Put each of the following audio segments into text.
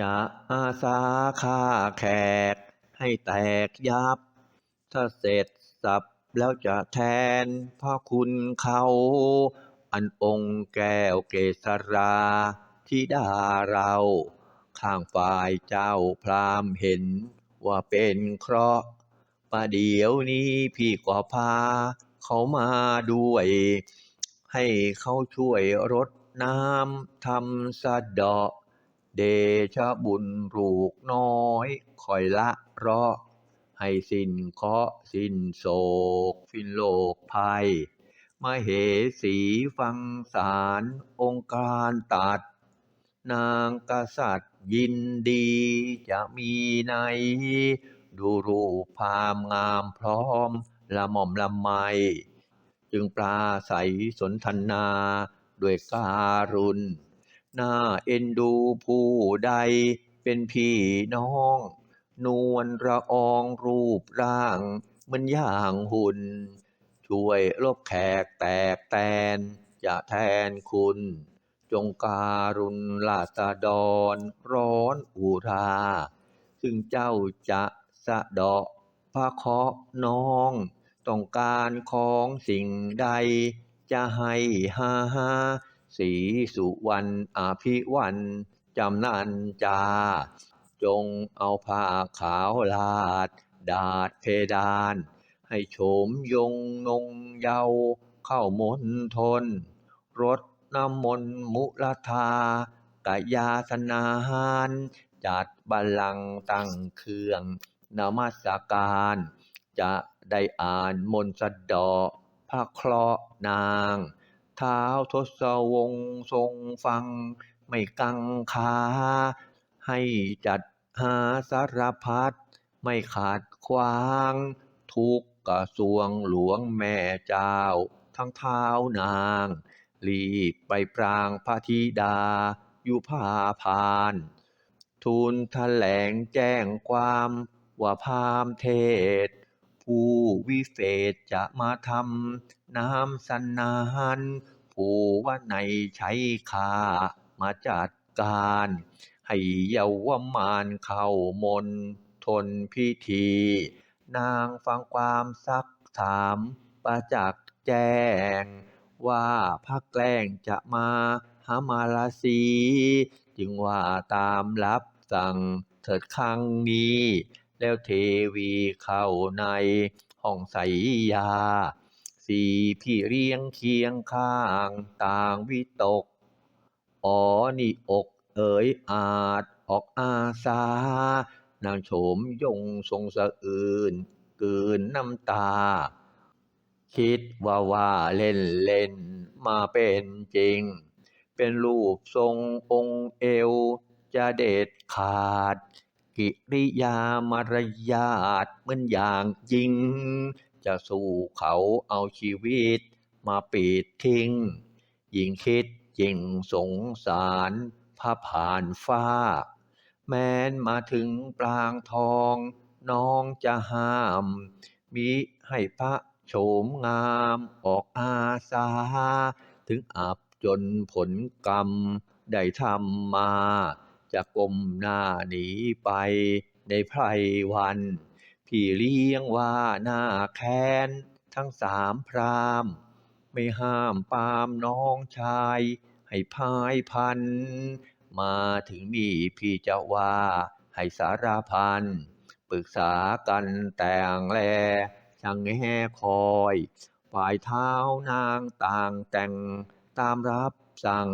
จะอาสาฆ่าแขก ให้แตกยับ ถ้าเสร็จสับแล้วจะแทนพระคุณเขา อันองค์แก้วเกษราธิดาเรา ข้างฝ่ายเจ้าพรามเห็นว่าเป็นเคราะห์ประเดี๋ยวนี้พี่ก็พา เขามาด้วย ให้เขาช่วยรดน้ำทำสะเดาะ เดชะบุญลูกน้อยคอยละเราะให้สิ้นเคราะห์สิ้นโศกสิ้นโลกภัยมเหสีฟังสารองค์การตัด นางกษัตริย์ยินดีจะมีใน ดูรูปพามงามพร้อมละหม่อมละไม จึงปราศัยสนทนาด้วยการุณ น่าเอ็นดูผู้ใดเป็นพี่น้อง นวลละอองรูปร่างมือนอย่างหุ่น ช่วยลบแขกแตกแตน จะแทนคุณ จงการุณราษฎรร้อนอุรา ซึ่งเจ้าจะสะเดาะพระเคราะน้อง ต้องการของสิ่งใดจะให้หา สีสุวรรณอภิวันจำนันจา จงเอาผ้าขาวลาด ดาดเพดาน ให้โฉมยงนงเยาว์เข้ามณฑลรดน้ำมนต์มุลทากายาสนานจัดบัลลังตั้งเครื่องนมัสการ จะได้อ่านมนสดาะพระเคราะห์นาง เท้าทศวงศ์ทรงฟัง ไม่กังขาให้จัดหาสารพัดไม่ขาดขวาง ทุกกระทรวงหลวงแม่เจ้า ทั้งเท้านาง รีบไปปรางพระธิดาอยู่ผาพาน ทูลแถลงแจ้งความว่าพามเทศ ผู้วิเศษจะมาทำน้ำสนานผู้ว่าในใช้ขามาจัดการ ให้เยาวมานเข้ามนทนพิธี นางฟังความซักถามประจักษ์แจ้ง ว่าพระแกล้งจะมาหามาราสีจึงว่าตามรับสั่งเถิดครั้งนี้ แล้วเทวีเข้าในห้องใสยา สี่พี่เรียงเคียงข้างต่างวิตกอ๋อนี่อกเอ๋ยอาจออกอาสา นางโฉมยงทรงสะอื่นกืนน้ำตา คิดว่าว่าเล่นเล่นมาเป็นจริง เป็นรูปทรงองค์เอว จะเด็ดขาด กิริยามารยาทเหมือนอย่างจริงจะสู้เขาเอาชีวิตมาปิดทิ้ง ยิ่งคิดยิ่งสงสารพระผ่านฟ้า แม้นมาถึงปรางทองน้องจะห้าม มิให้พระโฉมงามออกอาสา ถึงอับจนผลกรรมได้ทำมา จะก้มหน้าหนีไปในไพรวัน พี่เลี้ยงว่าหน้าแค้น ทั้งสามพรามไม่ห้ามปรามน้องชาย ให้พายพัน มาถึงนี่พี่จะว่าให้สารพัน ปรึกษากันแต่งแลช่างแง่คอยฝ่ายเท้านางต่างแต่งตามรับสั่ง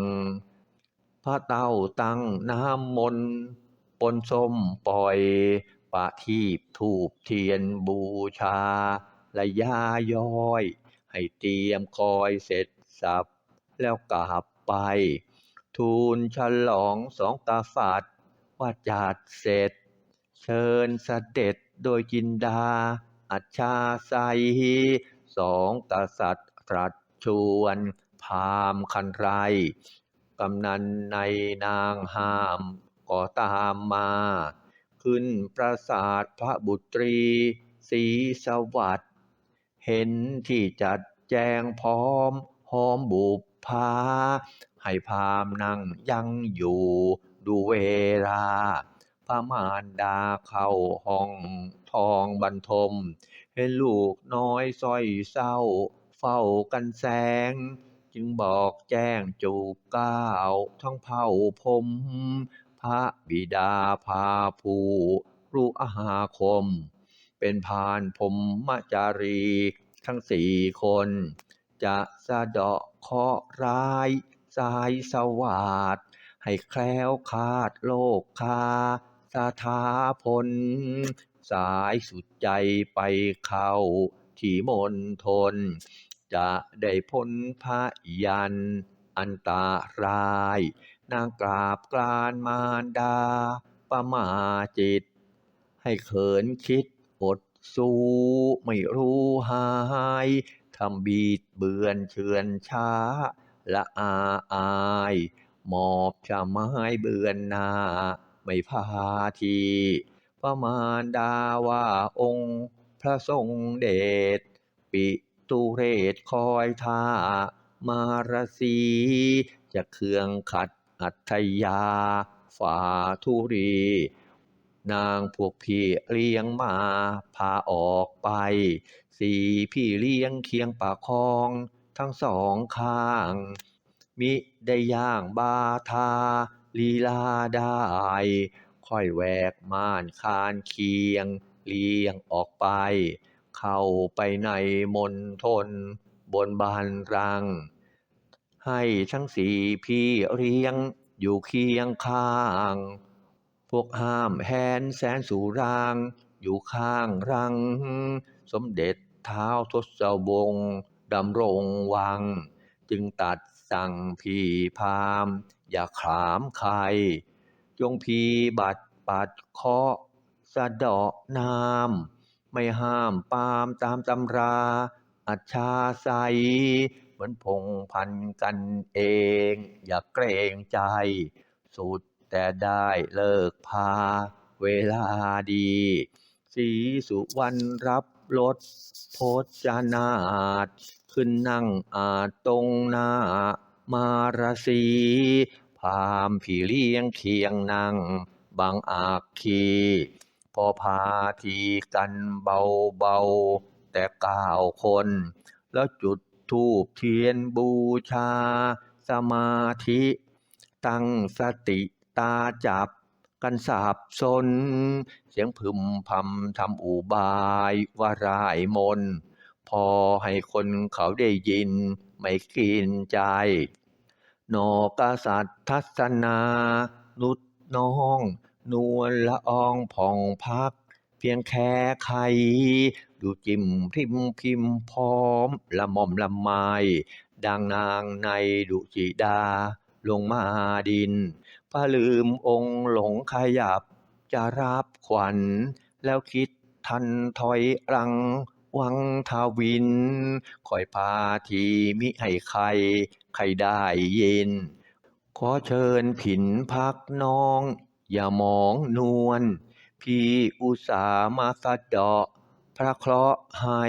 ระเต้าตั้งน้ำมนต์ปนส้มปล่อยปะทีปถูปเทียนบูชาและยาย้อย ให้เตรียมคอยเสร็จสับแล้วกลับไป ทูลฉลองสองกษัตริย์ว่าจัดเสร็จ เชิญเสด็จโดยจินดา อัจฉาใสยสองกษัตริย์ตรัสชวนพามคันไร กำนันในนางหามก็ตามมา ขึ้นปราสาทพระบุตรีศรีสวัสดิ์เห็นที่จัดแจงพร้อมหอมบุปผาให้พามนั่งยังอยู่ดูเวลาพระมารดาเข้าห้องทองบรรทม เห็นลูกน้อยส้อยเศร้า เฝ้ากันแสง จึงบอกแจ้งจูบก้าวทั้งเผ่าพรมพระบิดาพาผู้รู้อาหาคม เป็นพานพรหมจารี ทั้งสี่คน จะสะเดาะเคราะห์ร้ายสายสวาดให้แคล้วคลาดโลกคาสถาพล สายสุดใจไปเข้าที่มณฑล จะได้พ้นพระยันอันตราย นางกราบกรานมารดา ประมาจิต ให้เขินคิดอดสู้ไม่รู้หายทำบีดเบือนเฉือนช้า ละอาอายหมอบชะไม้เบือนหน้า ไม่พาทีประมาณดาว่าองค์พระทรงเดชปิ ตุเรศคอยท่ามารสีจะเคืองขัดอัธยาฝ่าทุรี นางพวกพี่เลี้ยงมาพาออกไป สี่พี่เลี้ยงเคียงปากคองทั้งสองข้าง มิได้ย่างบาทาลีลาได้ค่อยแหวกม่านคานเคียงเลี้ยงออกไป เข้าไปในมณฑลบนบานรัง ให้ทั้งสี่พี่เลี้ยงอยู่เคียงข้าง พวกห้ามแหนแสนสุราง อยู่ข้างรัง สมเด็จเท้าทศวงศ์ดำรงวัง จึงตัดสั่งพี่พาม อย่าขามใคร จงพีบัติปัดเคาะสะเดาะน้ำ ไม่ห้ามปามตามตำรา อัจฉาใสเหมือนพงพันกันเอง อย่าเกรงใจ สุดแต่ได้เลิกพา เวลาดี สีสุวรรณรับรถพจนาถขึ้นนั่งอาจตรงหน้า มารสีพามพี่เลี้ยงเคียงนั่งบางอาคี พอพาทีกันเบาๆ แต่เก้าคน แล้วจุดธูปเทียนบูชา สมาธิ ตั้งสติตาจับกันสับสน เสียงพึมพำทำอุบายว่ารายมน พอให้คนเขาได้ยิน ไม่กินใจ นอกษัตริย์ทัศนานุดน้อง นวลละอองผ่องพัก เพียงแค่ไขดูจิ้มพิมพิมพร้อม ละม่อมละไมดังนางในดุจิดา ลงมาดินพระลืมองค์หลงขยับ จะรับขวัญ แล้วคิดทันถอยหลังวังทาวิน คอยพาทีมิให้ใคร ใครได้ยินขอเชิญผินพักน้อง อย่ามองนวลพี่อุตสามาสะเดาะพระเคราะห์ให้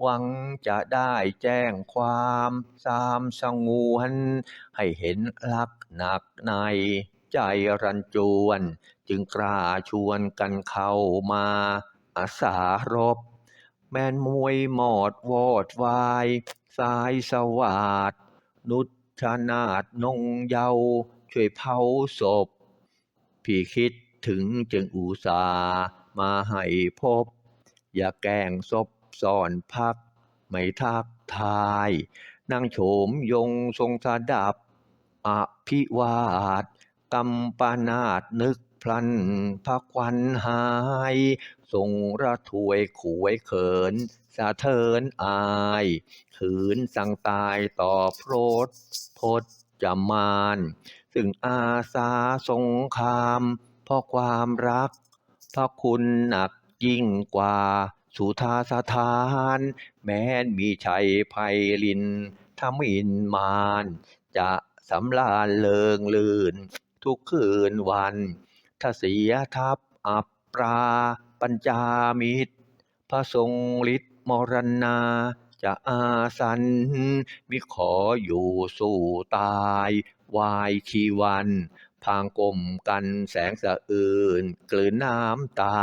หวังจะได้แจ้งความสามสงวนให้เห็นลักหนักใน ใจรันจวน จึงกล้าชวนกันเข้ามาอาสารบ แม่นมวยหมอดวอดวายสายสวาด นุชนาดนงเยาว์ช่วยเผาศพ พี่คิดถึงจึงอุตส่าห์มาให้พบ อย่าแกล้งซบซ่อนพัก ไม่ทักทายนางโฉมยงทรงสดับอภิวาทกำปนาดนึกพลันพระควันหาย ทรงระถวยขวยเขิน สะเทินอายขืนสั่งตายต่อโพรดพจมาน ซึ่งอาสาสงครามเพราะความรัก พระคุณหนักยิ่งกว่า สุธาสถาน แม้นมีชัยไพลินทมินมาน จะสำราญเลิงลื่น ทุกคืนวันถ้าเสียทัพอับปราปัญจามิตร พระทรงฤทธิ์มรณาจะอาสันมิขออยู่สู้ตาย วายชีวันพางกลมกันแสงสะอื่น กลืนน้ำตา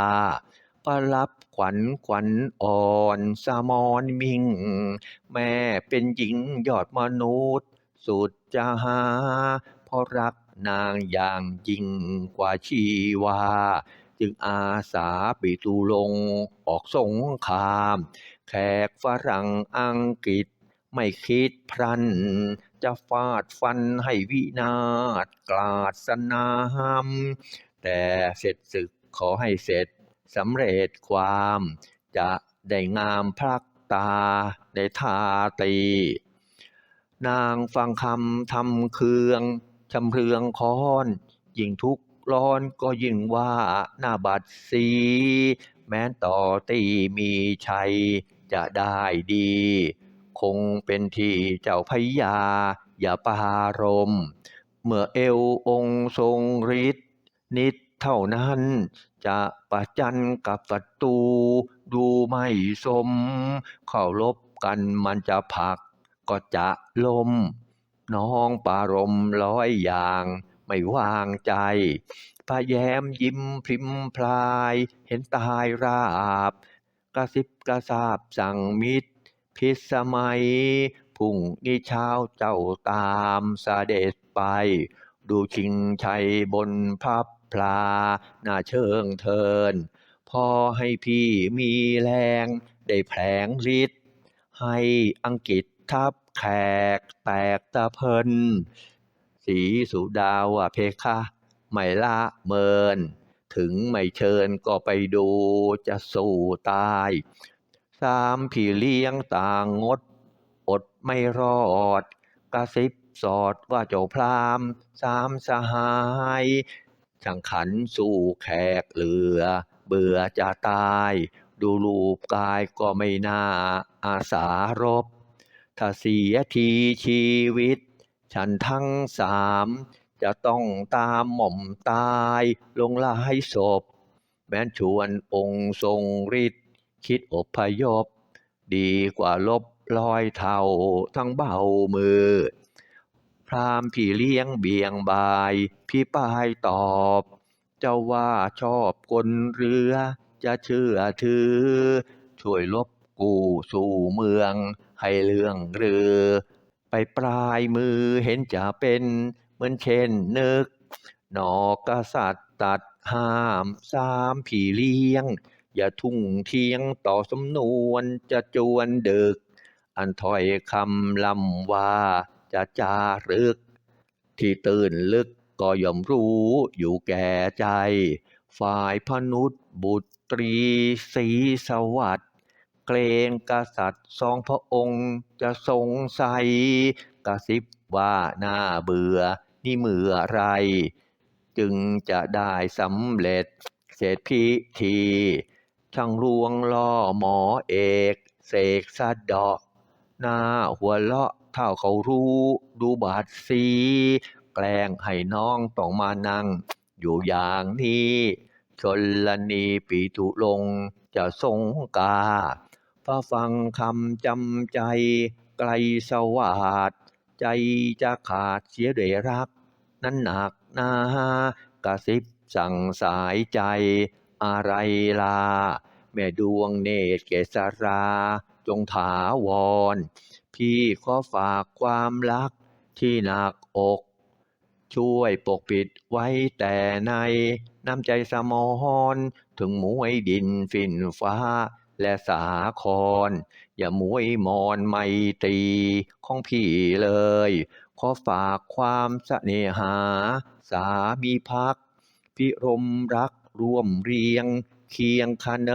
ประรับขวัญขวัญอ่อนสมอนมิง แม่เป็นหญิงยอดมนุษย์ สุดจะหาเพราะรักนางอย่างยิ่งกว่าชีวา จึงอาสาปิตุลงออกสงคราม แขกฝรั่งอังกฤษไม่คิดพรัน จะฟาดฟันให้วินาศกลาดสนามแต่เสร็จศึกขอให้เสร็จสำเร็จความ จะได้งามพลักตาได้ทาตี นางฟังคำทำเคืองชำเรืองคอนยิ่งทุกข์ร้อนก็ยิ่งว่าหน้าบัดสี แม้นต่อตีมีชัยจะได้ดี คงเป็นที่เจ้าพญาอย่าปารม เมื่อเอวองค์ทรงฤทธิ์นิดเท่านั้น จะประจันกับศัตรูดูไม่สม เข้ารบกันมันจะผักก็จะล้มน้องปารมร้อยอย่างไม่วางใจพระแย้มยิ้มพริมพลาย เห็นตายราบ กระซิบกระซาบสั่งมิตร พิสมัยพุ่งนี้เช้าเจ้าตามเสด็จไป ดูชิงชัยบนพับพลาหน้าเชิงเทิน พอให้พี่มีแรงได้แผลงฤทธิ์ให้อังกฤษทับแขกแตกตะเพิน สีสุดาวะเพคะไม่ละเมิน ถึงไม่เชิญก็ไปดูจะสู้ตาย สามพี่เลี้ยงต่างงด อดไม่รอด กระซิบสอดว่าเจ้าพรามสามสหายช่างขันสู้แขกเหลือ เบื่อจะตาย ดูรูปกายก็ไม่น่าอาสารบ ถ้าเสียทีชีวิต ฉันทั้งสาม จะต้องตามหม่อมตายลงลายศพ แม้นชวนองค์ทรงฤทธิ คิดอบพยพ ดีกว่าลบลอยเท่าทั้งเบามือ พรามพี่เลี้ยงเบียงบาย พี่ปายตอบ เจ้าว่าชอบกลเรือ จะเชื่อถือ ช่วยลบกูสู่เมือง ให้เรื่องเรือ ไปปลายมือเห็นจะเป็นเหมือนเช่นนึกนอกกษัตริย์ตัดห้ามสามพี่เลี้ยง อย่าทุ่งเทียงต่อสำนวนจะจวนดึก อันถ้อยคำลำว่าจะจารึก ที่ตื่นลึกก็ย่อมรู้อยู่แก่ใจ ฝ่ายพนุษย์บุตรีศรีสวัสดิ์เกรงกษัตริย์สองพระองค์จะสงสัยกระซิบว่าหน่าเบื่อนี่เมื่อไร จึงจะได้สำเร็จเสร็จพิธี ช่างลวงล่อหมอเอก เสกสะเดาะหน้าหัวเลาะเท่าเขารู้ดูบาดสีแกล้งให้น้องต้องมานั่ง อยู่อย่างนี้ชนลนีปีตุลงจะสงกาพระฟังคำจำใจ ไกลสวาดใจจะขาดเสียด้วยรัก นั้นหนักหนากระซิบสั่งสายใจ อะไรลา แม่ดวงเนตรเกษรา จงถาวร พี่ขอฝากความรักที่หนักอก ช่วยปกปิดไว้แต่ในน้ำใจสมรถึงหมวยดินฝิ่นฟ้าและสาคร อย่าหมวยมอนไม่ตรีของพี่เลย ขอฝากความเสน่หา สามีพัก พิรมรัก ร่วมเรียง เคียงคาเน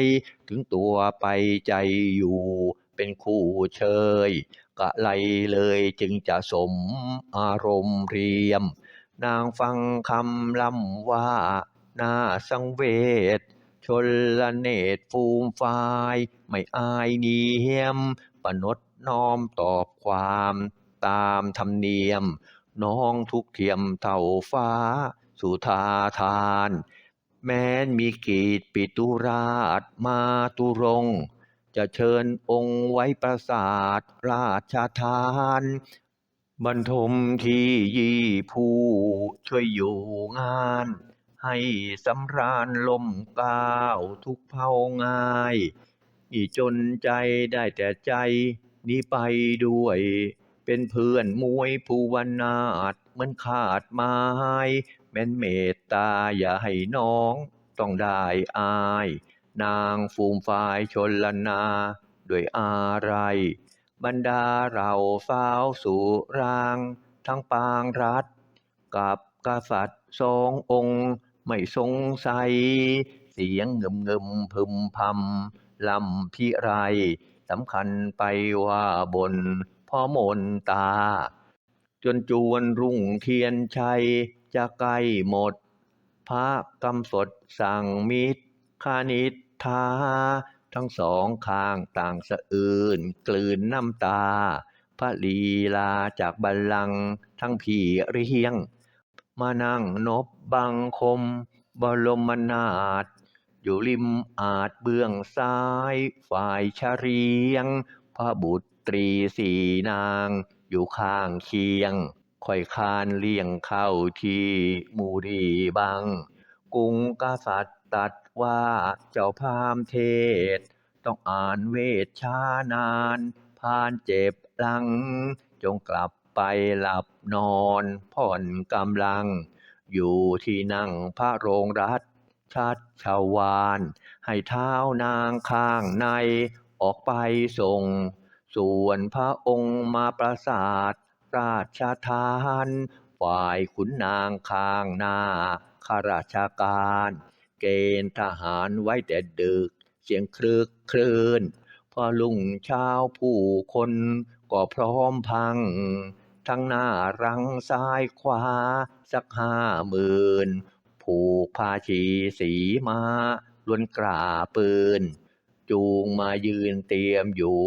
ยถึงตัวไปใจอยู่เป็นคู่เชยกะไรเลยจึงจะสมอารมณ์เรียม นางฟังคำลำว่าน่าสังเวชชนละเนตรฟูมฟาย ไม่อายเนียมประนดน้อมตอบความตามธรรมเนียม น้องทุกเทียมเท่าฟ้า สุธาทาน แม้นมีกีดปิตุราชมาตุรง จะเชิญองค์ไว้ประสาทราชทานบรรทมที่ยี่ผู้ช่วยอยู่งาน ให้สำราญลมก้าวทุกเผาง่ายอีจนใจได้แต่ใจนี้ไปด้วย เป็นเพื่อนมวยผู้วันนาดเหมือนขาดไม้ แม้นเมตตาอย่าให้น้อง ต้องได้อาย นางฟูมฝายชนละนา ด้วยอะไร บรรดาเราสาวสู่ราง ทั้งปางรัฐ กับกษัตริย์สององค์ ไม่สงสัย เสียงเงิมเงิมพึมพำลำพิไรสำคัญไปว่าบนพ่อมนตา จนจวนรุ่งเทียนชัย จะใกล้หมด พระกำสดสั่งมิตรคานิทาทั้งสองข้างต่างสะอื้นกลืนน้ำตา พระลีลาจากบัลลังก์ทั้งพี่เรียง มานั่งนบบังคม บรมนาถอยู่ริมอาจเบื้องซ้าย ฝ่ายชเรียง พระบุตรีสี่นาง อยู่ข้างเคียง ค่อยคานเลี่ยงเข้าที่มูรีบัง กุงกษัตริย์ตัดว่าเจ้าพามเทศ ต้องอ่านเวทชานานผ่านเจ็บหลัง จงกลับไปหลับนอนผ่อนกำลัง อยู่ที่นั่งพระโรงรัตชัดชาวาน ให้เท้านางข้างในออกไปส่ง ส่วนพระองค์มาประสาท ราชทานฝ่ายขุนนางข้างหน้าข้าราชการ เกณฑ์ทหารไว้แต่ดึก เสียงครึกครื้นพอลุงเช้าผู้คนก็พร้อมพัง ทั้งหน้ารังซ้ายขวาสักห้าหมื่นผูกผ้าชีสีมาล้วนกราปืน จูงมายืนเตรียมอยู่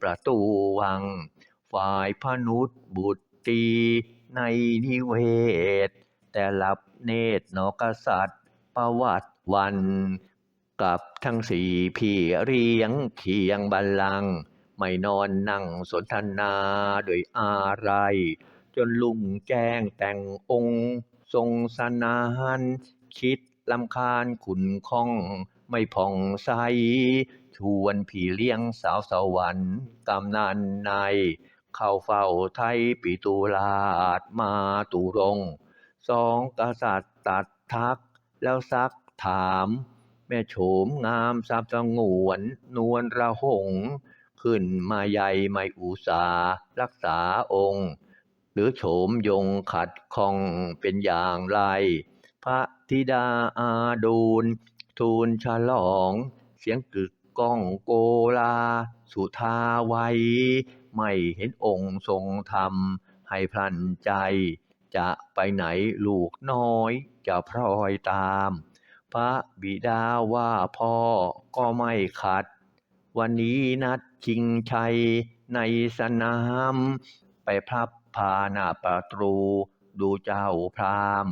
ประตูวัง ฝ่ายพนุษย์บุตรีในนิเวศ แต่หลับเนตรนกษัตริย์ ประวัติวัน กับทั้งสี่พี่เรียงเคียงบัลลัง ไม่นอนนั่งสนทนาด้วยอะไร จนลุงแจ้งแต่งองค์ ทรงสนานคิดลำคาญขุนข้องไม่ผ่องใสชวนพี่เลี้ยงสาวสวรรค์กำนันใน เข้าเฝ้าไทยปิตุลาชมาตุรง สองกษัตริย์ตัดทักแล้วซักถาม แม่โฉมงามสาบสงวนนวลระหง ขึ้นมาใหญ่ไม่อุสารักษาองค์ หรือโฉมยงขัดข้องเป็นอย่างไร พระธิดาอาดูล ทูลฉลอง เสียงกึกก้องโกลา สุทาไว ไม่เห็นองค์ทรงธรรม ให้พลันใจ จะไปไหนลูกน้อย จะพลอยตาม พระบิดาว่าพ่อก็ไม่ขัด วันนี้นัดชิงชัยในสนาม ไปพลับพาหน้าประตูดูเจ้าพราม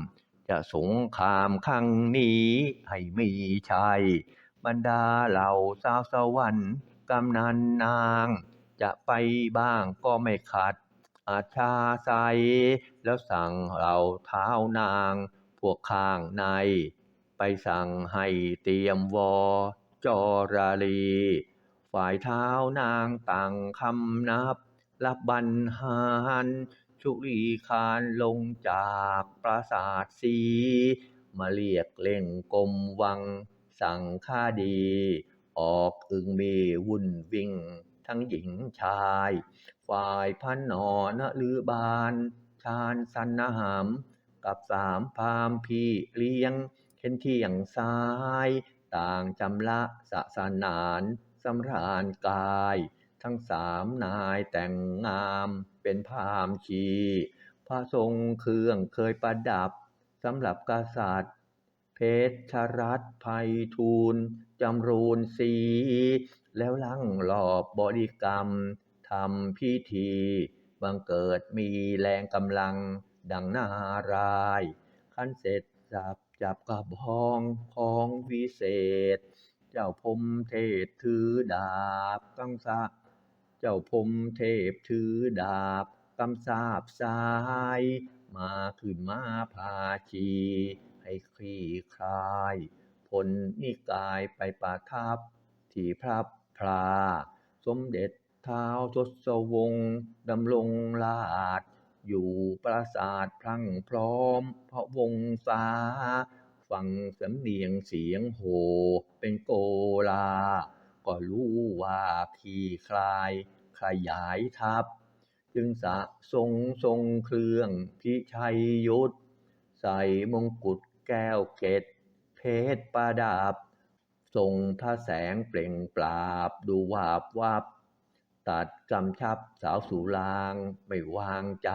จะสงครามครั้งนี้ให้มีชัย บรรดาเหล่าสาวสวรรค์กำนันนาง จะไปบ้างก็ไม่ขัด อาชาใสแล้วสั่งเหล่าเท้านาง พวกข้างใน ไปสั่งให้เตรียมวอจอราลี ฝ่ายเท้านางต่างคำนับ รับบรรหารชุลีคานลงจากปราสาทสีมาเรียกเล่งกรมวัง สั่งข้าดี ออกอึงมีวุ่นวิ่ง ทั้งหญิงชาย ฝ่ายพระนอนลือบานชาญสันาม กับสามพามพี่เลี้ยงเห็นเที่ยงซ้าย ต่างจำละสะสนานสำราญกาย ทั้งสามนายแต่งงามเป็นพามชีพระทรงเครื่องเคยประดับสำหรับกษัตริย์ เพชรรัตน์ไพฑูรย์จำรูนศรี แล้วลังหลอบบริกรรมทำพิธีบังเกิดมีแรงกำลังดังนารายณ์คันเสร็จสับจับกระบองของวิเศษ เจ้าพมเทพถือดาบกังสะ เจ้าพมเทพถือดาบกำสาบสาย มาขึ้นมาพาชี ให้คลี่คลาย ผลนิกายไปประทับ ที่พระ พลาสมเด็จเท้าทศวงศ์ดำรงราช อยู่ปราสาทพรั่งพร้อมพระวงศาฟังสำเนียงเสียงโหเป็นโกลา ก็รู้ว่าคลี่คลายขยายทัพ จึงสะทรงทรงเครื่องพิชัยยุทธใส่มงกุฎแก้วเกตเพชรประดับ ทรงพระแสงเปล่งปราบ ดูวาบวับ ตัดกำชับสาวสุราง ไม่วางใจ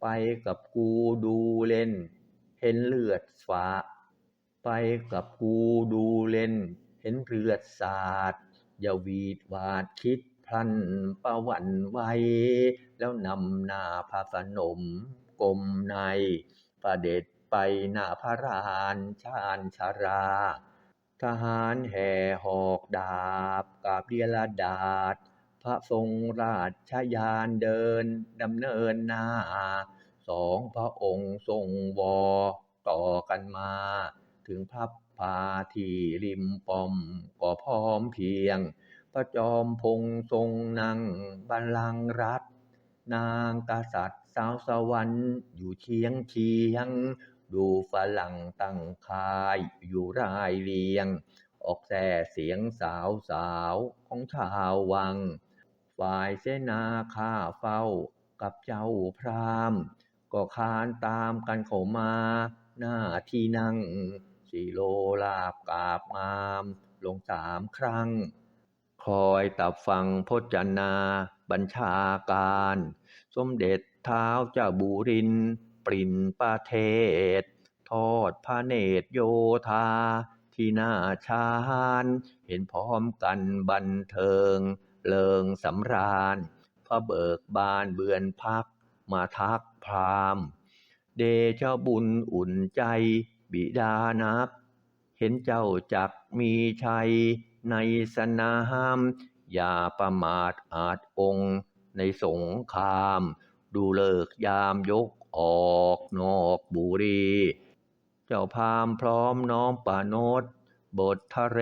ไปกับกูดูเล่น เห็นเลือดฝาไปกับกูดูเล่น เห็นเลือดสาดอย่าวีดวาดคิดพลันประหวันไหวแล้วนำหน้าพระสนมกลมในประเด็จไปหน้าพระรานชาญชารา ทหารแห่หอกดาบกาบเดียลดาษพระทรงราชยานเดินดำเนินหน้า สองพระองค์ทรงวอต่อกันมา ถึงพับพาที่ริมปอมก็พร้อมเพียง พระจอมพงษ์ทรงนั่งบัลลังก์รัตนางกษัตริย์สาวสวรรค์อยู่เชียงเชียง ดูฝรั่งตั้งคายอยู่รายเรียง ออกแส่เสียงสาวสาวของชาววัง ฝ่ายเสนาข้าเฝ้ากับเจ้าพรามก็คานตามกันเข้ามาหน้าที่นั่งสีโลลาบกาบงาม ลงสามครั้ง คอยตับฟังพจนา บัญชาการ สมเด็จเท้าเจ้าบูรินทร์ ปรินประเทศ ทอดพระเนตรโยธา ที่หน้าชาญเห็นพร้อมกันบันเทิง เลิงสำราญ พระเบิกบานเบือนพัก มาทักพรามเดชะบุญอุ่นใจ บิดานัก เห็นเจ้าจักมีชัย ในสนาม อย่าประมาทอาจองค์ในสงคราม ดูเลิกยามยกออกนอกบุรี เจ้าพามพร้อมน้อมปาโนดบททะเร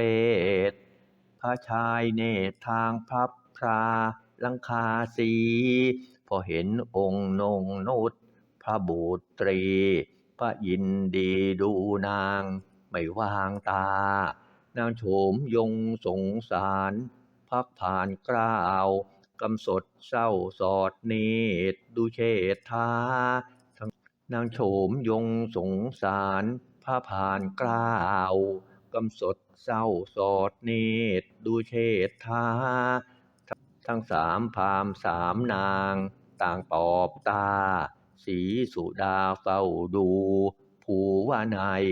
ศพระชายเนตรทางพับพราลังคาสี พอเห็นองค์นงนุษพระบุตรี พระยินดีดูนาง ไม่วางตา นางโฉมยงสงสาร พักผ่านกล้าว กำสดเศร้าสอดเนตรดูเชษฐานางโฉมยงสงสารพระผ่านกล้าวกำสดเศร้าสอดเนตรดูเชษฐาทั้งสามพามสามนาง ต่างตอบตา สีสุดาเฝ้าดูภูวานัย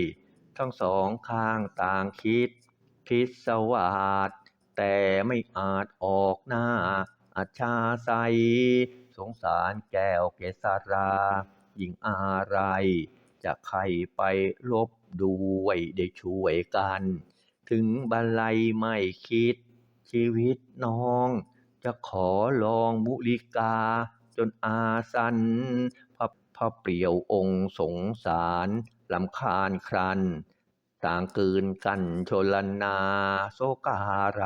ทั้งสองข้างต่างคิด คิดสวาดแต่ไม่อาจออกหน้า อัจฉาใสสงสารแก้วเกษรายิ่งอะไร จะใครไปลบด้วยได้ช่วยกัน ถึงบันไลไม่คิด ชีวิตน้อง จะขอลองบุริกา จนอาสันพระพระเปลี่ยวองค์สงสารลำคาญครัน ต่างกืนกันชลนาโซกาไร